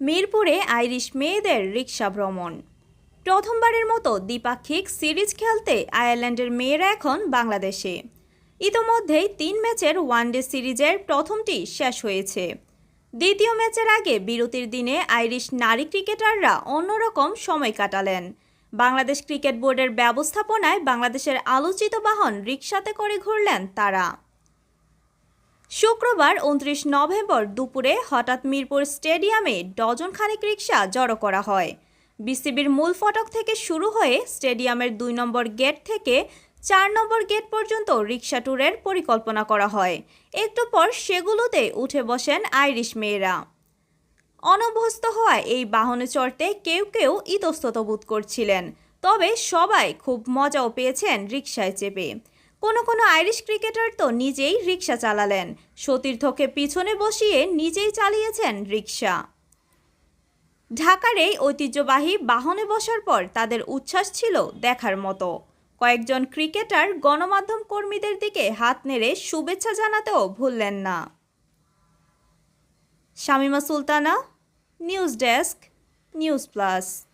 মিরপুরে আইরিশ মেয়েদের রিক্সা ভ্রমণ। প্রথমবারের মতো দ্বিপাক্ষিক সিরিজ খেলতে আয়ারল্যান্ডের মেয়েরা এখন বাংলাদেশে। ইতোমধ্যেই তিন ম্যাচের ওয়ানডে সিরিজের প্রথমটি শেষ হয়েছে। দ্বিতীয় ম্যাচের আগে বিরতির দিনে আইরিশ নারী ক্রিকেটাররা অন্যরকম সময় কাটালেন। বাংলাদেশ ক্রিকেট বোর্ডের ব্যবস্থাপনায় বাংলাদেশের আলোচিত বাহন রিকশাতে করে ঘুরলেন তারা। শুক্রবার উনত্রিশ নভেম্বর দুপুরে হঠাৎ মিরপুর স্টেডিয়ামে ডজন খানেক রিক্সা জড়ো করা হয়। বিসিবির মূল ফটক থেকে শুরু হয়ে স্টেডিয়ামের দুই নম্বর গেট থেকে চার নম্বর গেট পর্যন্ত রিক্সা ট্যুরের পরিকল্পনা করা হয়। একটু পর সেগুলোতে উঠে বসেন আইরিশ মেয়েরা। অনভ্যস্ত হওয়ায় এই বাহনে চড়তে কেউ কেউ ইতস্তত বোধ করছিলেন, তবে সবাই খুব মজাও পেয়েছেন রিকশায় চেপে। কোনো কোনো আইরিশ ক্রিকেটার তো নিজেই রিক্সা চালালেন। সতীর্থকে পিছনে বসিয়ে নিজেই চালিয়েছেন রিক্সা ঢাকার এই ঐতিহ্যবাহী বাহনে বসার পর তাদের উচ্ছ্বাস ছিল দেখার মতো। কয়েকজন ক্রিকেটার গণমাধ্যম কর্মীদের দিকে হাত নেড়ে শুভেচ্ছা জানাতেও ভুললেন না। Shamima Sultana, news desk, news plus.